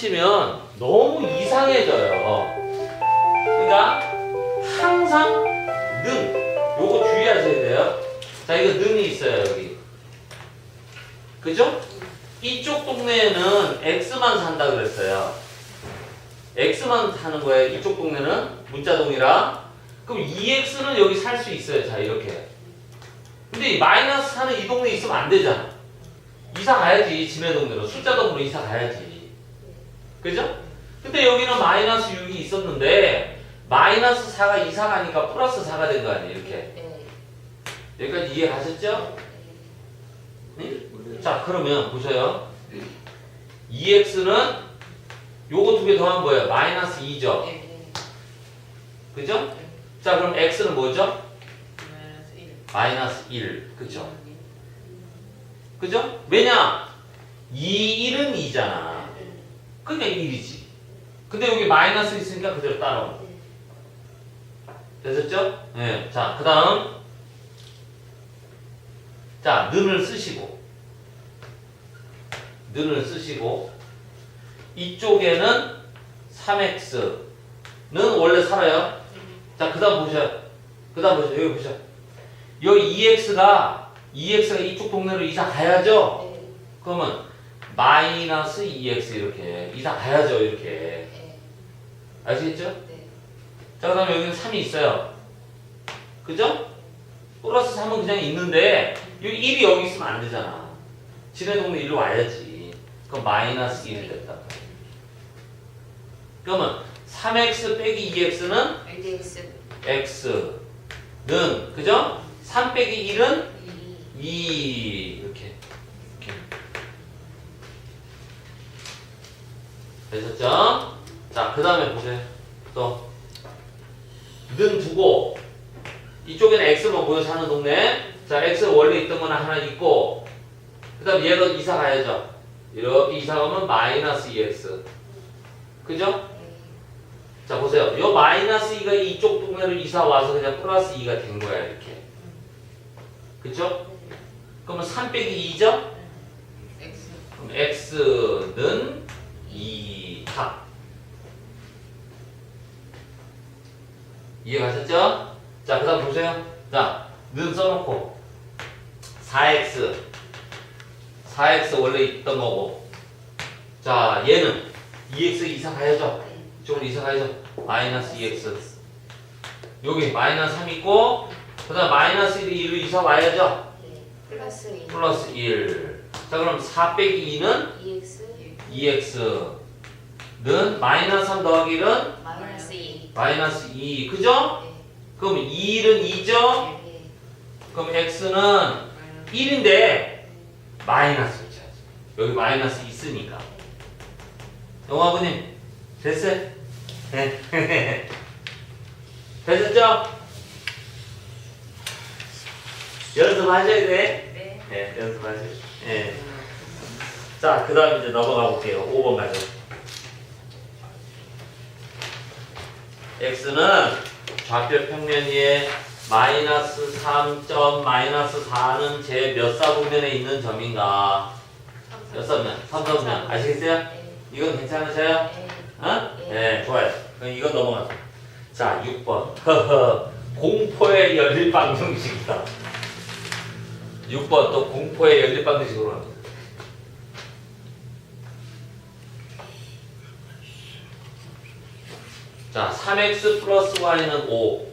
치면 너무 이상해져요. 그러니까 항상 능 요거 주의하셔야 돼요. 자 이거 능이 있어요 여기. 그죠? 이쪽 동네에는 X만 산다 그랬어요. X만 사는 거예요. 이쪽 동네는 문자동이라. 그럼 2X는 여기 살 수 있어요. 자 이렇게. 근데 이 마이너스 사는 이 동네 있으면 안 되잖아. 이사 가야지 지네 동네로 숫자 동으로 이사 가야지. 그죠? 근데 여기는 마이너스 6이 있었는데 마이너스 4가 이사 가니까 플러스 4가 된 거 아니에요. 이렇게. 네. 여기까지 이해 가셨죠? 네? 자 그러면 보셔요. 2x는 요거 두 개 더하면 뭐예요? 마이너스 2죠. 네. 그죠? 자 그럼 x는 뭐죠? 마이너스 1. 마이너스 1. 그죠? 그죠? 왜냐? 2, 1은 2잖아. 그러니까 1이지. 근데 여기 마이너스 있으니까 그대로 따라오는 거예요. 되셨죠? 네. 자, 그 다음. 자, 는을 쓰시고. 는을 쓰시고. 이쪽에는 3x는 원래 살아요. 자, 그 다음 보셔요. 그 다음 보셔요. 여기 보셔요. 여기 2x가, 2x가 이쪽 동네로 이사 가야죠? 네. 그러면 마이너스 2x 이렇게 이사 가야죠 이렇게 네. 아시겠죠? 네. 자 그다음에 여기는 3이 있어요 그죠? 플러스 3은 그냥 있는데 여기 1이 여기 있으면 안 되잖아 지네 동네 일로 와야지 그럼 마이너스 1이 됐다 그러면 3x 빼기 2x는 LDX x는 그죠? 3 빼기 1은 2. 2 이렇게 이렇게 되셨죠? 자, 그 다음에 보세요. 또, 는 두고, 이쪽에는 X만 모여 사는 동네. 자, X는 원래 있던 거나 하나 있고, 그 다음 얘가 이사 가야죠. 이렇게 이사 가면 마이너스 2X. 그죠? 네. 자, 보세요. 요 마이너스 2가 이쪽 동네로 이사 와서 그냥 플러스 2가 된 거야, 이렇게. 그죠? 그러면 3 빼기 2죠? X. 그럼 x는 2 합 이해가셨죠? 자, 그 다음 보세요. 자, 는 써놓고 4x 4x 원래 있던 거고 자, 얘는 2x 이상 가야죠? 네. 이쪽으로 이상 가야죠? 마이너스 2x 여기 마이너스 3 있고 그 다음 마이너스 1이 1로 이사 와야죠? 네. 플러스 2. 플러스 1. 자, 그럼 4 빼기 2는 2X. 2x 는 마이너스 3 더하기 1은 마이너스 2. 마이너스 2. 그죠? 네. 그럼 2는 2죠? 네. 그럼 x는 1인데 마이너스 붙여야지. 여기 마이너스 있으니까. 영화부님 됐어요? 네. 되셨죠? 연습하셔야 돼. 네. 네, 연습하세요. 네. 자, 그 다음 이제 넘어가 볼게요. 5번 가죠. X는 좌표 평면 위에 마이너스 3점 마이너스 4는 제 몇 사분면에 있는 점인가? 몇 사분면? 3사분면. 아시겠어요? 네. 이건 괜찮으세요? 네. 어? 네. 네, 좋아요. 그럼 이건 넘어가죠. 자, 6번. 허허. 공포의 연립 방정식이다. 6번 또 공포의 연립 방정식으로 합니다. 자, 3x 플러스 y는 5.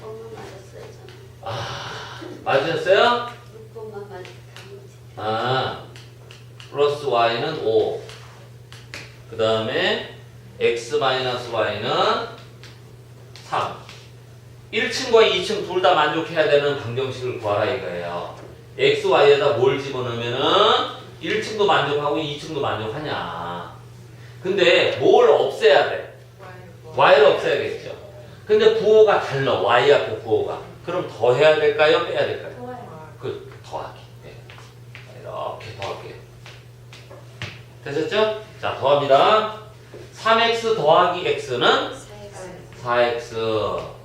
번만 맞았어요, 저는. 맞으셨어요? 6번만 맞았던 거지. 아, 플러스 y는 5. 그 다음에 x 마이너스 y는 3. 1층과 2층 둘 다 만족해야 되는 방정식을 구하라 이거예요. X, y에다 뭘 집어넣으면은 1층도 만족하고 2층도 만족하냐. 근데 뭘 없애야 돼? y를 없애야겠죠. 근데 부호가 달라. y 앞에 부호가. 그럼 더 해야 될까요? 빼야 될까요? 그 더하기. 네. 이렇게 더할게요. 되셨죠? 자, 더합니다. 3x 더하기 x는 4X. 4x.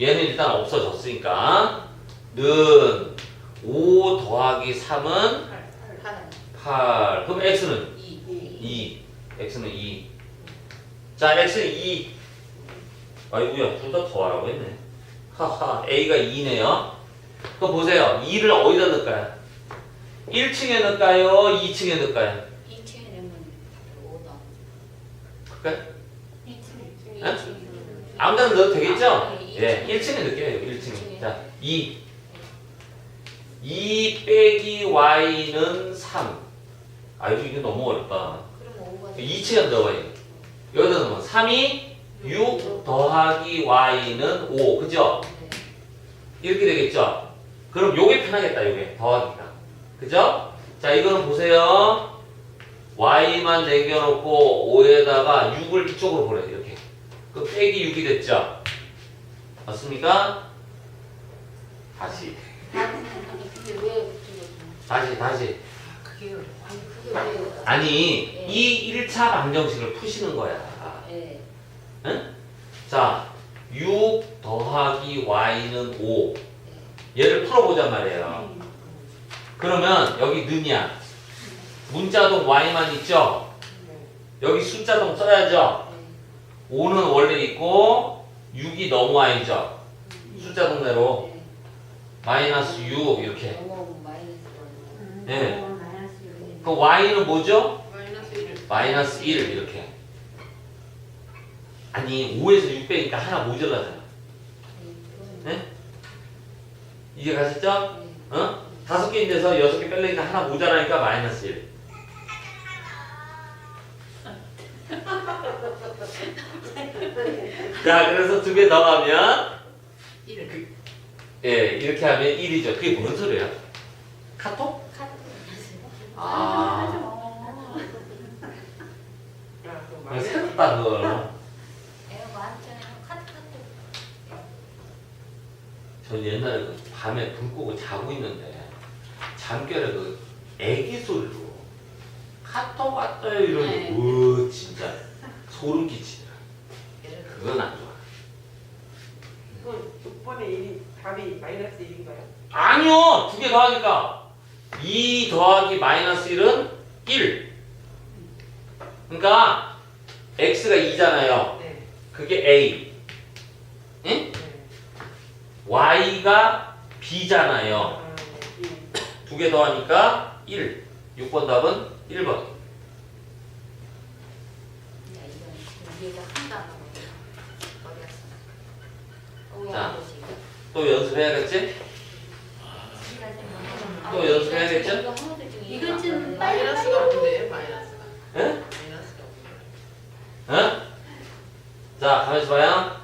얘는 일단 없어졌으니까 는 5 더하기 3은 8 8. 그럼 x는 2 2. x는 2. 자, x는 2. 아이고야, 둘 다 더하라고 했네. 하하, a가 2네요. 그럼 보세요. 2를 어디다 넣을까요? 1층에 넣을까요? 2층에 넣을까요? 2층에 넣으면 5다 그럴까요? 2층 네? 아무 데나 넣어도 되겠죠? 아, 네, 예, 1층에 넣을게요. 1층에. 자, 2. 2 빼기 y는 3. 아이고, 이게 너무 어렵다. 그럼 5가 2층에 넣어봐요. 여기다 넣으면 3이 6 더하기 y는 5. 그죠? 이렇게 되겠죠? 그럼 요게 편하겠다, 요게. 더하기가. 그죠? 자, 이거는 보세요. y만 남겨놓고 5에다가 6을 이쪽으로 보내요, 이렇게. 그 빼기 6이 됐죠? 맞습니까? 다시. 다시, 다시. 그게 어려워 아니 그게 왜 아니, 이 1차 방정식을 푸시는 거야. 네. 자, 6 더하기 y는 5. 얘를 풀어보잔 말이에요. 그러면 여기 는이야. 문자동 y만 있죠? 여기 숫자동 써야죠? 5는 원래 있고 6이 너무 y죠? 숫자 동네로 마이너스 6 이렇게. 마이너스 예. 육이 그 y는 뭐죠? 마이너스 1 마이너스 1 이렇게. 아니 5에서 6 빼니까 하나 모자라잖아. 네? 이게 가셨죠? 어? 다섯 개인데서 여섯 개 빼려니까 하나 모자라니까 마이너스 1. 자, 그래서 두 개 더 하면 1 예, 이렇게 하면 1이죠. 그게 뭔 소리야? 카톡? 아, 아 새롭다 그걸. 전 옛날에 그 밤에 불 끄고 자고 있는데 잠결에 그 애기 소리로 카톡 왔어요 이러니 네. 우 진짜 소름 끼치더라. 그건 안 좋아. 그건 6번의 1이 답이 마이너스 1인가요? 아니요! 두 개 더하니까 2 더하기 마이너스 1은 1. 그러니까 x가 2잖아요. 네. 그게 a. 응? 네. y가 b잖아요. 아, 네. 두개 더하니까 1. 6번 답은 1번. 야 이건 위에가 한다 어렸어 자. 또 연습해야겠지? 또 연습해야겠죠? 이거 좀 빨리 마이너스가 없는데 마이너스가 예? 마이너스가 없네 응? 자, 가만있어 봐요.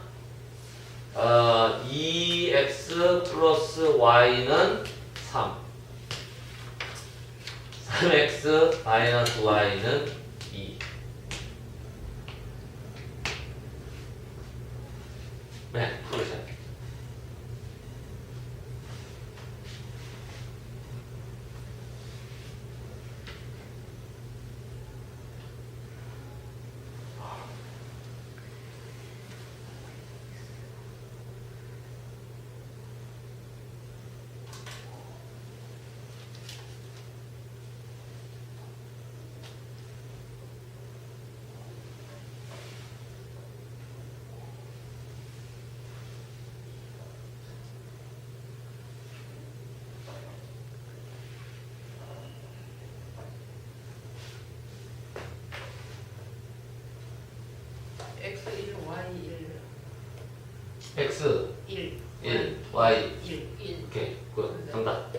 어, 2x 플러스 y는 3. 3x 마이너스 y는 2. 네, 풀으세요. x 1 y x 1 1 1, y 1 1 오케이, 굿. 정답.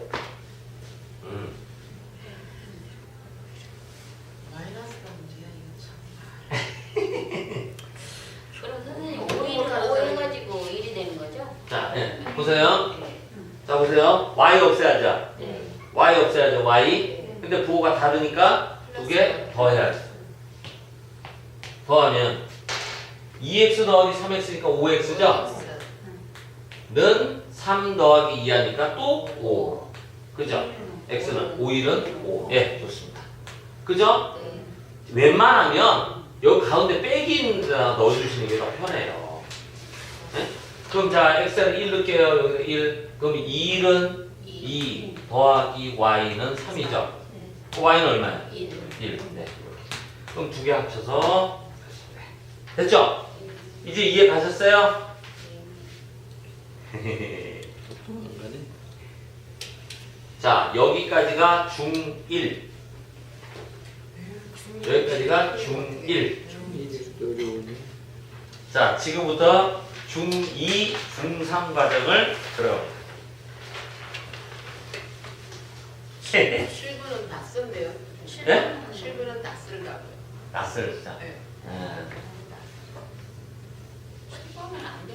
음. 마이너스가 문제야 이거 참 그럼 선생님 5일 5 해가지고 1이 되는 거죠? 자, 예. 보세요. 자, 보세요. y 없애야죠. 네. y 없애야죠, y. 근데 부호가 다르니까 두 개 더해야죠. 더하면 2x 더하기 3x니까 5x죠? 는 3 더하기 2 하니까 또 5. 그죠? x는 5일은 5. 예, 좋습니다. 그죠? 네. 웬만하면 여기 가운데 빼기 있는 데다 넣어주시는 게 더 편해요. 네? 그럼 자, x는 1 넣을게요. 여기 1. 그럼 2일은 2 더하기 y는 3이죠. y는 얼마야? 1. 1. 네. 그럼 두 개 합쳐서 됐죠? 이제 이해 가셨어요? 자, 여기까지가 중1. 여기까지가 중1. 자, 지금부터 중2, 중3 과정을 들어요. 실구는 낯선데요. 예? 실구는 낯설다고요. 낯설 진짜. 네. 예. 처음엔 안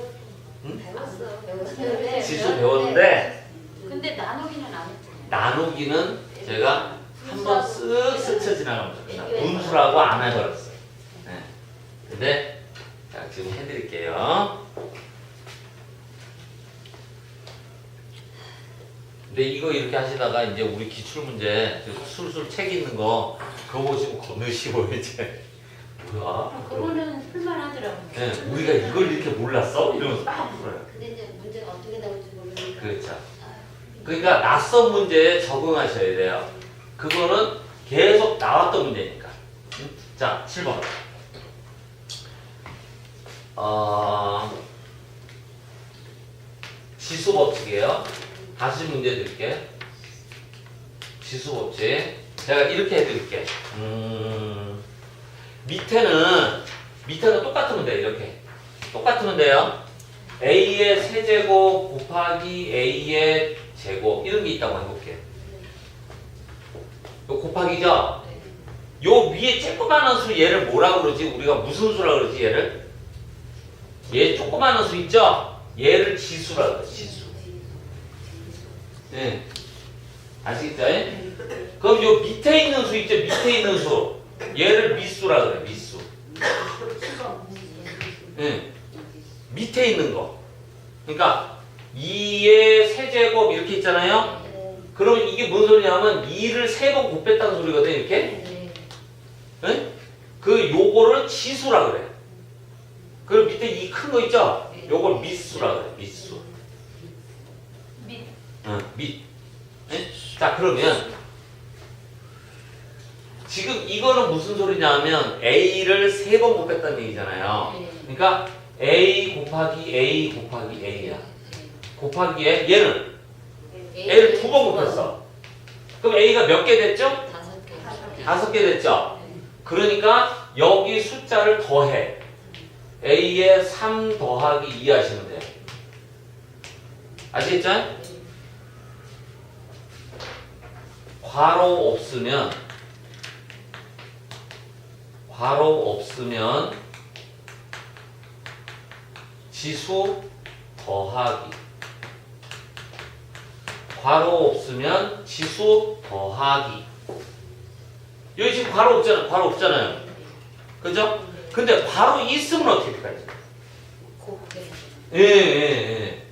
응? 배웠어. 네. 지수 배웠는데 근데 나누기는 안 했잖아요. 나누기는 제가 한번 쓱 스쳐 지나가면서 그냥 분수라고 안 해버렸어요. 네. 근데 자 지금 해드릴게요. 근데 이거 이렇게 하시다가 이제 우리 기출 문제 그 술술 책 있는 거 그거 보시면 겁나 쉬워요 이제. 뭐야? 그거는 풀만하더라고요. 네, 우리가 이걸 이렇게 몰랐어? 이러면서 딱 풀어요. 근데 이제 문제가 어떻게 나올지 모르니까. 그렇죠. 그러니까 낯선 문제에 적응하셔야 돼요. 그거는 계속 나왔던 문제니까. 응? 자, 7번. 어, 지수 법칙이에요. 다시 문제 드릴게. 지수 법칙. 제가 이렇게 해드릴게. 음, 밑에는, 밑에는 똑같으면 돼, 이렇게. 똑같으면 돼요. a의 세제곱 곱하기 a의 제곱 이런 게 있다고 해볼게요. 요 곱하기죠? 요 위에 조그마한 수 얘를 뭐라 그러지? 우리가 무슨 수라 그러지 얘를? 얘 조그마한 수 있죠? 얘를 지수라 그래 지수. 예. 아시겠죠? 예? 그럼 요 밑에 있는 수 있죠? 밑에 있는 수. 얘를 미수라 그래 미수. 예. 밑에 있는 거. 그러니까 2의 세제곱 이렇게 있잖아요. 그러면 이게 뭔 소리냐면 2를 세 번 곱했다는 소리거든 이렇게. 예? 그 요거를 지수라 그래. 그리고 밑에 이 큰 거 있죠? 요걸 미수라 그래. 미수. 밑. 응, 밑. 예? 자 그러면 이거는 무슨 소리냐면 a를 세 번 곱했다는 얘기잖아요. 그러니까 a 곱하기 a 곱하기 a야. 곱하기에 얘는 a를 두 번 곱했어. 그럼 a가 몇 개 됐죠? 다섯 개. 다섯 개 됐죠? 그러니까 여기 숫자를 더해. a에 3 더하기 2 하시면 돼요. 아시겠죠? 괄호 없으면 괄호 없으면 지수 더하기 괄호 없으면 지수 더하기 여기 지금 괄호 없잖아요 괄호 없잖아요 그죠? 근데 괄호 있으면 어떻게? 곱게. 예, 예, 예.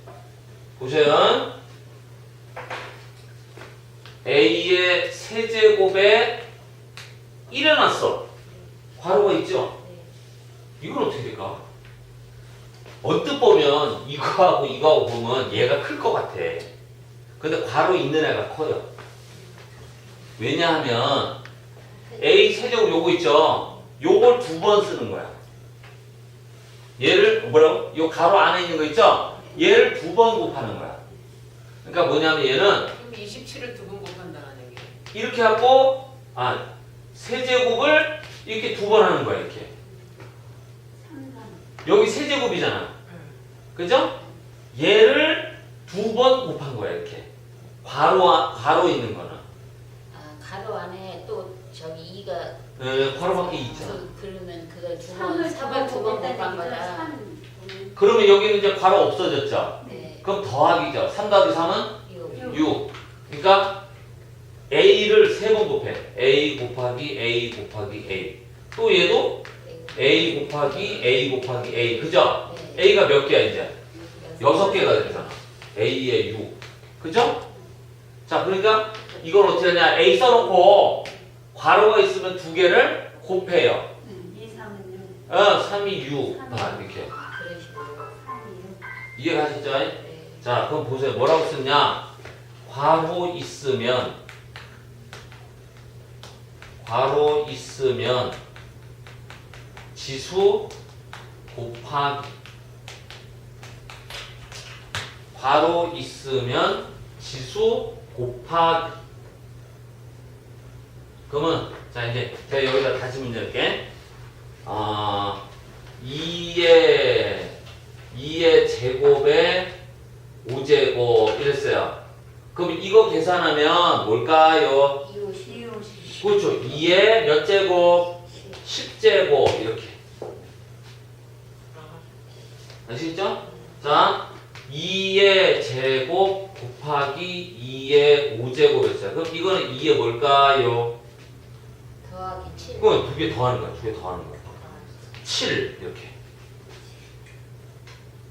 보세요. A의 세제곱에 1이 놨어. 괄호가 있죠? 이건 어떻게 될까? 언뜻 보면 이거하고 이거하고 보면 얘가 클 것 같아. 근데 괄호 있는 애가 커요. 왜냐하면 A 세제곱 요거 있죠? 요걸 두 번 쓰는 거야. 얘를 뭐라고? 요 가로 안에 있는 거 있죠? 얘를 두 번 곱하는 거야. 그러니까 뭐냐면 얘는 그럼 27을 두 번 곱한다는 얘기. 이렇게 하고 아 세제곱을 이렇게 두 번 하는 거야 이렇게. 여기 세제곱이잖아. 그죠? 얘를 두 번 곱한 거야 이렇게. 괄호 아- 괄호 있는 거는. 아, 가로 안에 또 저기 이가 에, 괄호 밖에 있잖아. 그, 그러면 그걸 두 번, 삼을 삼을 두번 곱했다는 곱한. 거다. 삼. 그러면 여기는 이제 괄호 없어졌죠. 네. 그럼 더하기죠. 3 더하기 3은 이거 6. 그러니까 A를 세 번 곱해. A 곱하기 A 곱하기 A. 또 얘도 A 곱하기 A 곱하기 A. 그죠? 네. A가 몇 개야 이제? 여섯 개가 됐잖아. A의 6. 그죠? 자, 그러니까 이걸 어떻게 하냐? A 써놓고 괄호가 있으면 두 개를 곱해요. 이 삼은 육. 어, 3이 6. 아, 이렇게. 이해가셨죠? 네. 자, 그럼 보세요. 뭐라고 썼냐? 괄호 있으면 괄호 있으면 지수 곱하기 괄호 있으면 지수 곱하기 그러면 자 이제 제가 여기다 다시 문제 할게. 아 2의 2의 제곱에 5제곱 이랬어요. 그럼 이거 계산하면 뭘까요? 그렇죠 2의 몇 제곱? 10제곱 이렇게 아시겠죠? 자 2의 제곱 곱하기 2의 5제곱이었어요 그럼 이거는 2의 뭘까요? 더하기 7 그건 두 개 더하는 거야 두 개 더하는 거야 7 이렇게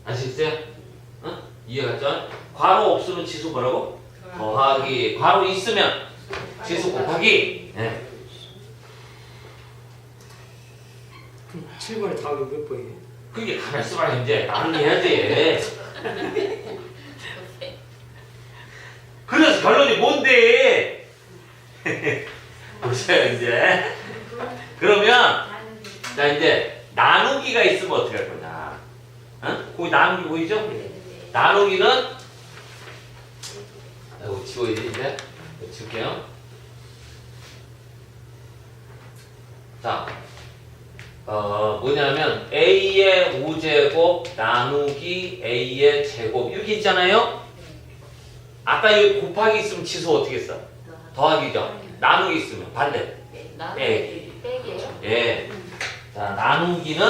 아시겠어요? 어? 이해갔죠? 괄호 없으면 지수 뭐라고? 더하기 괄호 있으면 지수 곱하기 네. 7번에 답이 몇 번이에요? 그게 가만 있어봐 이제 나누기 해야지 그래서 결론이 뭔데? 보세요 이제 그러면 자 이제 나누기가 있으면 어떻게 할 거냐? 어? 거기 나누기 보이죠? 나누기는? 아이고 지워야지 이제. 이거 지울게요 자 어, 뭐냐면 a의 5제곱 나누기 a의 제곱. 이렇게 있잖아요? 아까 여기 곱하기 있으면 지수 어떻게 써? 더하기죠? 나누기 있으면 반대. 나누기 빼기예요? 예. 자 나누기는?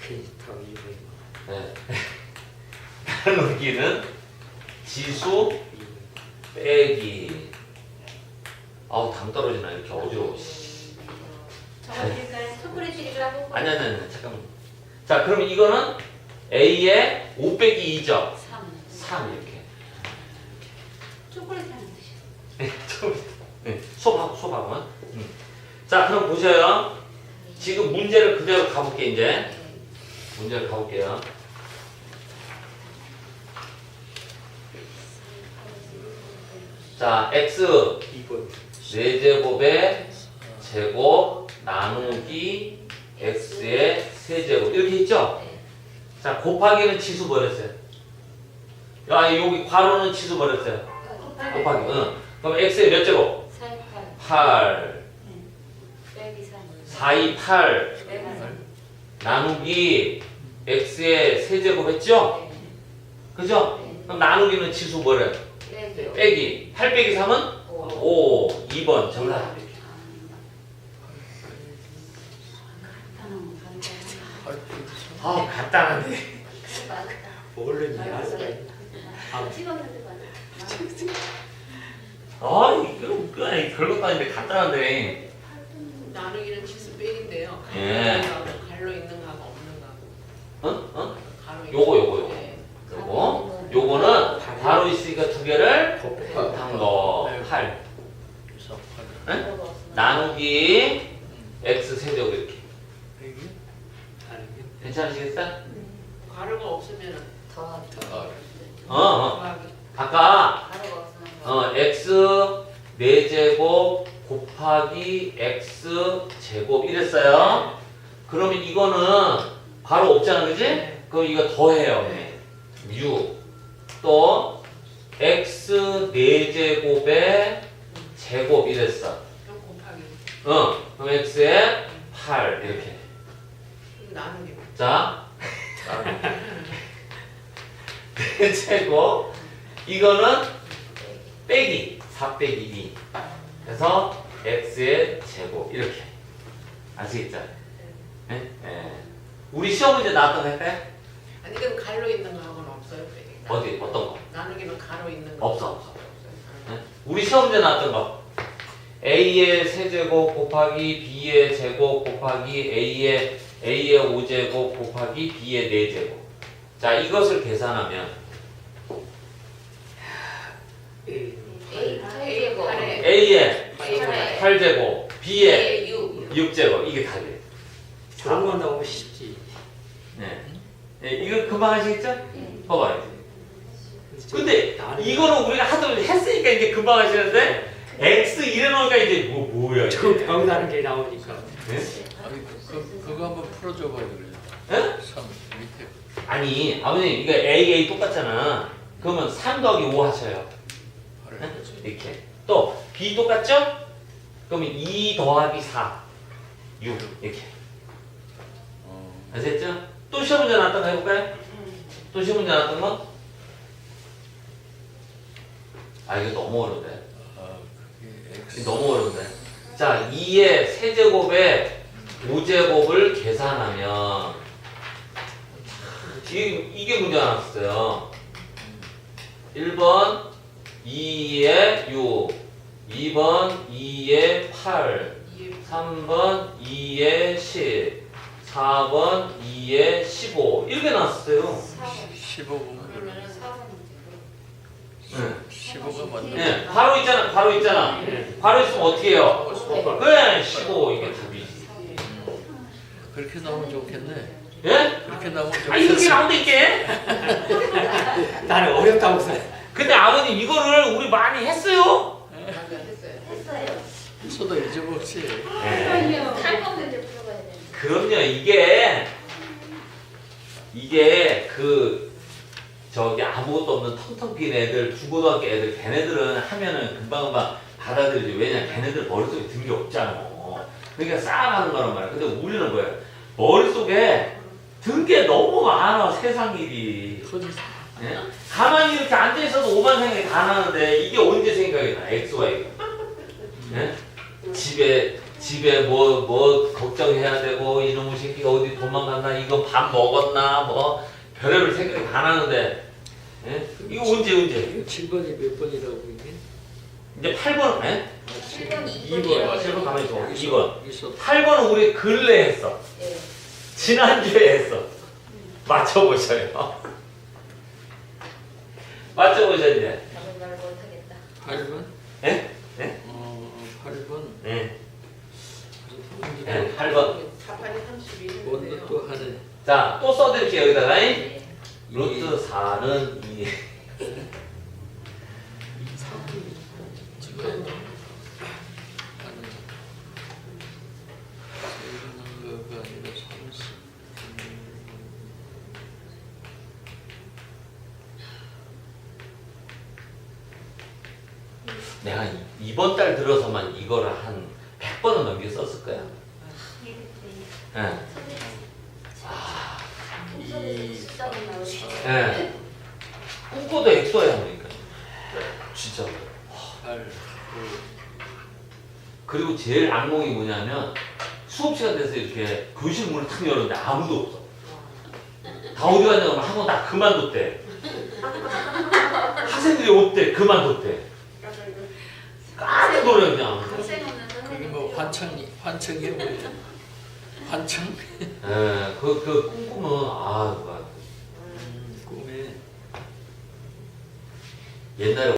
그 답이 2번이고 예. 나누기는 지수 빼기. 아우 당 떨어지나? 이렇게 어지러워 씨. 저거 드릴까요? 초콜릿 드리라고? 아니 아니 아니 잠깐만. 자 그럼 이거는 a의 5 빼기 2죠? 3 3 이렇게. 초콜릿 하나 드셔 네, 좀, 네, 수업하고 수업하고 음. 자 그럼 보세요. 지금 문제를 그대로 가볼게 이제. 문제를 가볼게요. 자 x. 2번. 4제곱의 제곱 나누기 x의 세제곱 이렇게 있죠? 자 곱하기는 치수 버렸어요 야 여기 괄호는 치수 버렸어요 곱하기 응. 그럼 x의 몇 제곱? 48 8 빼기 3 4, 2, 8 빼기 3 나누기 x의 세제곱 했죠? 그죠? 그럼 나누기는 치수 뭐래요? 빼기요 빼기 8 빼기 3은 5 5 2번 정답 아 간단한데 원래 찍었는데 맞아 아 이거 그냥 별것도 아닌데 간단한데 나누기는 치수 빼기인데요. 예. 갈로 있는 거하고 없는 거하고. 어? 어? 가로 요거. 요거 요거는 바로 있으니까 두 개를 곱해 한거 8 그래서 나누기 x 세제곱 이렇게 빼기 나누기 괜찮으시겠어? 가로가 없으면 더하기 어, 어. 더하기. 아까 가로가 없으면 어, x 4제곱 곱하기 x 제곱 이랬어요. 그러면 이거는 바로 없잖아, 그지? 그럼 이거 더해요. 6. 또 x 4제곱의 제곱 이랬어. 또 곱하기. 어, 그럼 x에 8 이렇게. 나누기. 자, 제곱 이거는 빼기 4 빼기 2 그래서 x의 제곱 이렇게 아시겠죠? 예? 예. 우리 시험 문제 나왔던 거 할까요? 아니 그럼 갈로 있는 거하고는 없어요. 빼기. 어디 어떤 거? 나누기는 가로 있는 거. 없어, 없어. 없어요. 예? 우리 시험 문제 나왔던 거 a의 세제곱 곱하기 b의 제곱 곱하기 a의 a의 5제곱 곱하기 b의 4제곱 자 이것을 계산하면 A a의 팔에 8제곱 b의 A 6. 6제곱 이게 다 돼. 그런 건 나오면 쉽지 네. 네, 이거 금방 하시겠죠? 봐봐요. 근데 이거는 우리가 하도 했으니까 이제 금방 하시는데 x 이래놓으니까 이제 뭐 뭐야 이게? 저 병다는 게 나오니까. 예? 아니 그, 그 그거 한번 풀어줘 봐요 그래. 예? 3 밑에 아니 아버님 이거 a a 똑같잖아. 그러면 3 더하기 5 하셔요. 팔을 네? 이렇게. 또 b 똑같죠? 그러면 2 더하기 4 6 이렇게. 어, 아셨죠? 또 시험 문제 나왔던 거 해볼까요? 또 시험 문제 나왔던 거? 아 이거 너무 어려운데. 너무 어려운데. 자 2의 세제곱에 5제곱을 계산하면 이게, 이게 문제 나왔어요. 1번 2의 6 2번 2의 8 이해 3번 2의 10 4번 2의 15 이렇게 나왔어요 15분 그러면은 4번 네. 15가 맞는 네, 바로 있잖아 바로 있잖아 바로 있으면 어떻게 해요? 그래 15 이게 답이지 그렇게 나오면 좋겠네. 예? 그렇게 나오면 아 이렇게 좋겠어. 나오면 있게 나는 어렵다고 써. 근데 아버님 이거를 우리 많이 했어요 맞아 했어요. 했어요. 써도 잊어먹지. 네. 8번 문제 풀어봐야 돼. 그럼요 이게 이게 그 저기 아무것도 없는 텅텅 빈 애들 중고등학교 애들 걔네들은 하면은 금방금방 받아들이지. 왜냐 걔네들 머릿속에 든 게 없잖아. 그러니까 쌓아가는 거란 말이야. 근데 우리는 뭐야? 머릿속에 든 게 너무 많아 세상 일이. 예? 가만히 이렇게 앉아있어도 오만 생각이 다 나는데 이게 언제 생각이 나? X, Y가. 예? 집에 집에 뭐 뭐 걱정해야 되고 이놈의 새끼가 어디 도망갔나? 이거 밥 먹었나? 뭐 별의별 생각이 다 나는데 예? 이거 언제 언제 이거 7번이 몇 번이라고 이게? 이제 8번 예? 7번 2번 2번이요. 7번 가만히 있어 2번 여기서 여기서 8번은 우리 근래 했어 예. 지난주에 했어 맞춰보셔요 맞춰보셔야 돼 답은 말 못하겠다. 8번. 예? 예? 어 8번. 예. 그래서 예, 8번 자판이 31인데요. 뭔가 또 하네. 자, 또 써드릴게요, 여기다가. 잉? 네. 루트 4는 2. 지금 하는 세는 거가 아니라 30. 내가 이- 이번 달 들어서만 이거를 한 100번은 넘게 썼을 거야. 예. 아, 예. 꿈꿔도 엑소야, 그러니까. 진짜. 8. 그리고 제일 악몽이 뭐냐면 수업 시간 돼서 이렇게 교실 문을 탁 열었는데 아무도 없어. 다 어디 갔냐고 하면 학원 다 그만뒀대. 학생들이 없대, 그만뒀대. 깜짝 놀래, 그냥. 뭐 환청이 환청이 뭐예요? 환청? 예, 그, 그 꿈꾸면, 아, 막 음, 꿈에 옛날에